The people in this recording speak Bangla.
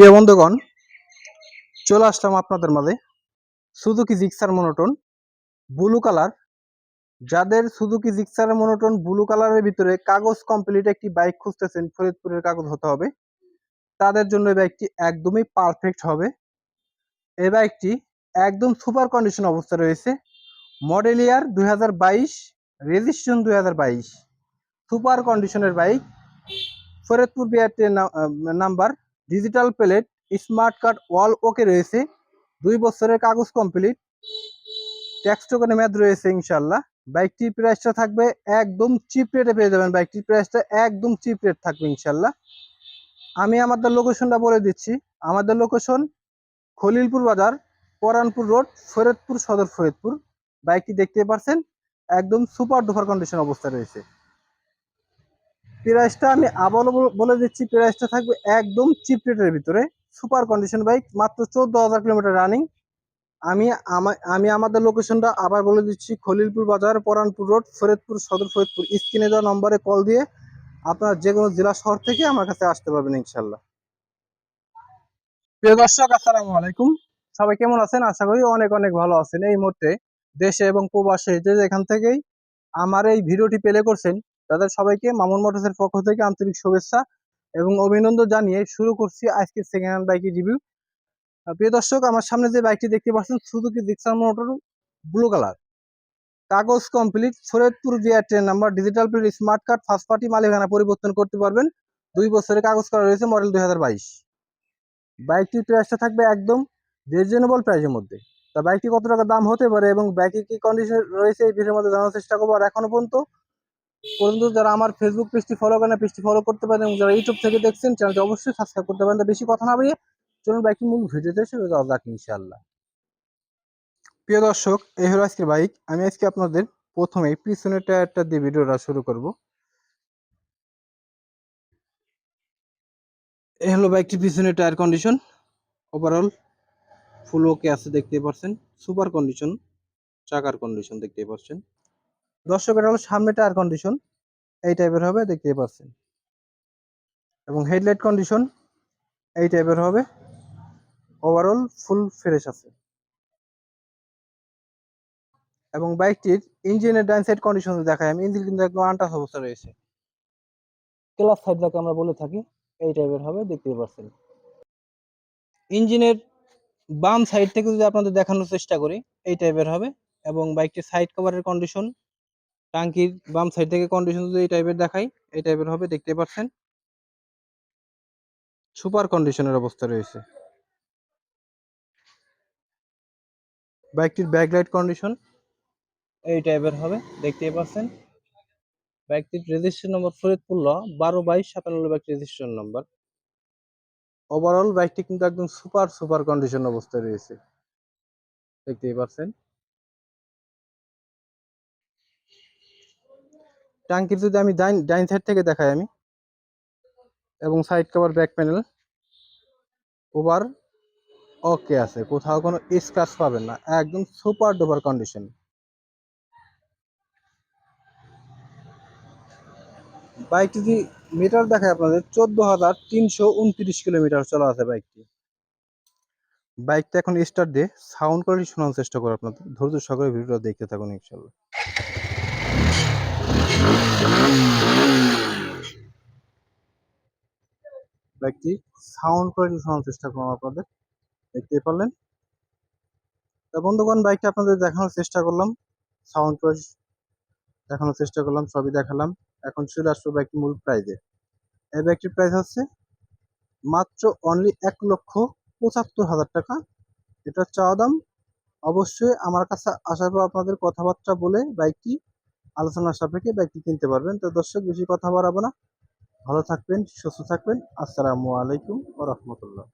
প্রিয় বন্ধুগণ, চলে আসলাম আপনাদের মাঝে Suzuki Gixxer monotone blue colour যাদের সুজুকি জিক্সার মনোটন ব্লু কালারের ভিতরে কাগজ কমপ্লিট একটি বাইক খুঁজতেছেন, ফরিদপুরের কাগজ হতে হবে। তাদের জন্য এই বাইকটি একদমই পারফেক্ট হবে। এই বাইকটি একদম সুপার কন্ডিশন অবস্থা রয়েছে। মডেল ইয়ার দুই হাজার বাইশ রেজিস্ট্রেশন দুই হাজার বাইশ। সুপার কন্ডিশনের bike Faridpur বিআরটির number digital plate smart card, all okay রয়েছে। দুই বছরের কাগজ কমপ্লিট। ট্যাক্স টোকেনে মেয়াদ রয়েছে ইনশাল্লাহ। বাইকটির প্রাইসটা থাকবে একদম চিপ রেটে পেয়ে যাবেন। বাইকটির প্রাইসটা একদম চিপ রেট থাকবে ইনশাল্লাহ। আমি আমাদের লোকেশনটা বলে দিচ্ছি। আমাদের লোকেশন খলিলপুর বাজার, পরানপুর রোড, ফরিদপুর সদর ফরিদপুর। বাইকটি দেখতে পারছেন? একদম সুপার ডুপার কন্ডিশন অবস্থা রয়েছে। প্রাইসটা আমি আবারও বল- দিচ্ছি, প্রাইসটা থাকবে একদম চিপ রেটের ভিতরে। সুপার কন্ডিশন বাইক মাত্র চোদ্দ হাজার কিলোমিটার রানিং আমা- আমি আমাদের লোকেশনটা আবার বলে দিচ্ছি, খলিলপুর বাজার, পরানপুর রোড ফরিদপুর সদর, ফরিদপুর। স্ক্রিনে দেওয়া নম্বরে কল দিয়ে আপনার যে কোনো জেলা শহর থেকে আমার কাছে আসতে পারবেন ইনশাল্লাহ প্রিয় দর্শক, আসসালামু আলাইকুম। সবাই কেমন আছেন? আশা করি অনেক অনেক ভালো আছেন। এই মুহূর্তে দেশে এবং প্রবাসে যে যেখান থেকেই আমার এই ভিডিওটি প্লে করছেন তাদের সবাইকে মামুন মোটরসের পক্ষ থেকে আন্তরিক শুভেচ্ছা এবং অভিনন্দন জানিয়ে শুরু করছি আজকের সেকেন্ড হ্যান্ড বাইকের রিভিউ প্রিয় দর্শক, আমার সামনে যে বাইকটি দেখতে পাচ্ছেন Suzuki Gixxer motor blue colour কাগজ কমপ্লিট ফরিদপুর জিআর train number digital plate smart card first party মালিকানা পরিবর্তন করতে পারবেন। দুই বছরের কাগজ করা রয়েছে মডেল দুই হাজার বাইশ। বাইকটির প্রাইসটা থাকবে একদম রিজনেবল প্রাইসের মধ্যে। তা বাইকটি কত টাকা দাম হতে পারে এবং বাইকের কি কন্ডিশন রয়েছে এই ভিডিওর মধ্যে জানার চেষ্টা করব। আর এখনও পর্যন্ত পর্যন্ত যারা আমার ফেসবুক পেজটি ফলো করেন পেজটি ফলো করতে পারেন এবং যারা ইউটিউব থেকে দেখছেন চ্যানেলটি অবশ্যই সাবস্ক্রাইব করতে পারেন। বেশি কথা না বাড়িয়ে চলুন বাইকটি মূল ভিডিওতে শুরু করা যাক ইনশাআল্লাহ। প্রিয় দর্শক, এই হলো আজকের বাইক। আমি আজকে আপনাদের প্রথমেই পিছনের টায়ারটা দিয়ে ভিডিওটা শুরু করব। এই হলো বাইকটির পিছনের tyre condition overall full okay আছে দেখতে পাচ্ছেন সুপার কন্ডিশন চাকার কন্ডিশন দেখতে পাচ্ছেন দর্শক এটা হলো সামনে টায়ার কন্ডিশন এই টাইপের হবে দেখতে পাচ্ছেন। এবং হেডলাইট কন্ডিশন এই টাইপের হবে। ওভারঅল ফুল ফ্রেশ আছে। এবং বাইকটির ইঞ্জিনের ডান সাইড কন্ডিশন দেখায় আমি ইঞ্জিন কিন্তু একদম আনটাস অবস্থা রয়েছে। ক্লাস সাইড যাকে আমরা বলে থাকি, এই টাইপের হবে দেখতে পাচ্ছেন। ইঞ্জিনের বাম সাইড থেকে যদি আপনাদের দেখানোর চেষ্টা করি, এই টাইপের হবে। এবং বাইকটির সাইড কভারের কন্ডিশন টাঙ্কির বাম সাইড থেকে কন্ডিশন যদি এই টাইপের দেখাই, এই টাইপের হবে দেখতে পাচ্ছেন। সুপার কন্ডিশনের অবস্থা রয়েছে। বাইকটির ব্যাকলাইট কন্ডিশন এই টাইপের হবে, দেখতেই পাচ্ছেন। বাইকটির রেজিস্ট্রেশন নম্বর ফরিদপুর ল, বারো বাইশ সাতান্ন বাইক রেজিস্ট্রেশন নম্বর ওভারঅল বাইকটি কিন্তু একদম সুপার সুপার কন্ডিশন অবস্থায় রয়েছে। দেখতেই পাচ্ছেন। টাঙ্কির যদি আমি ডাইন ডাইন সাইড থেকে দেখাই আমি, এবং side cover back panel over okay আছে, কোথাও কোনো স্ক্র্যাচ পাবেন না, একদম সুপার ডুপার কন্ডিশন বাইকটি যদি মিটার দেখায় আপনাদের, চোদ্দ হাজার তিনশো উনত্রিশ কিলোমিটার চলা আছে বাইকটি বাইকটা এখন স্টার্ট দিয়ে সাউন্ড কোয়ালিটি শোনার চেষ্টা করো আপনাদের, ধৈর্য সহকারে ভিডিওটা দেখতে থাকুন ইনশাল্লাহ বাইকটি সাউন্ড কোয়ালিটি শোনার চেষ্টা করুন আপনাদের। দেখতে পারলেন। তা বন্ধুগণ বাইকটা আপনাদের দেখানোর চেষ্টা করলাম। সাউন্ড কোয়ালিটি দেখানোর চেষ্টা করলাম, সবই দেখালাম। এখন চলে আসব বাইকটির মূল প্রাইজে এই বাইকটির প্রাইস হচ্ছে মাত্র অনলি এক লক্ষ পঁচাত্তর হাজার টাকা। এটা চাওয়া দাম অবশ্যই আমার কাছে আসার পর আপনাদের কথাবার্তা বলে বাইকটি আলোচনার সাপেক্ষে ব্যক্তি কিনতে পারবেন। তো দর্শক, বেশি কথা বাড়াবো না। ভালো থাকবেন, সুস্থ থাকবেন। আসসালামু আলাইকুম ও রহমতুল্লাহ।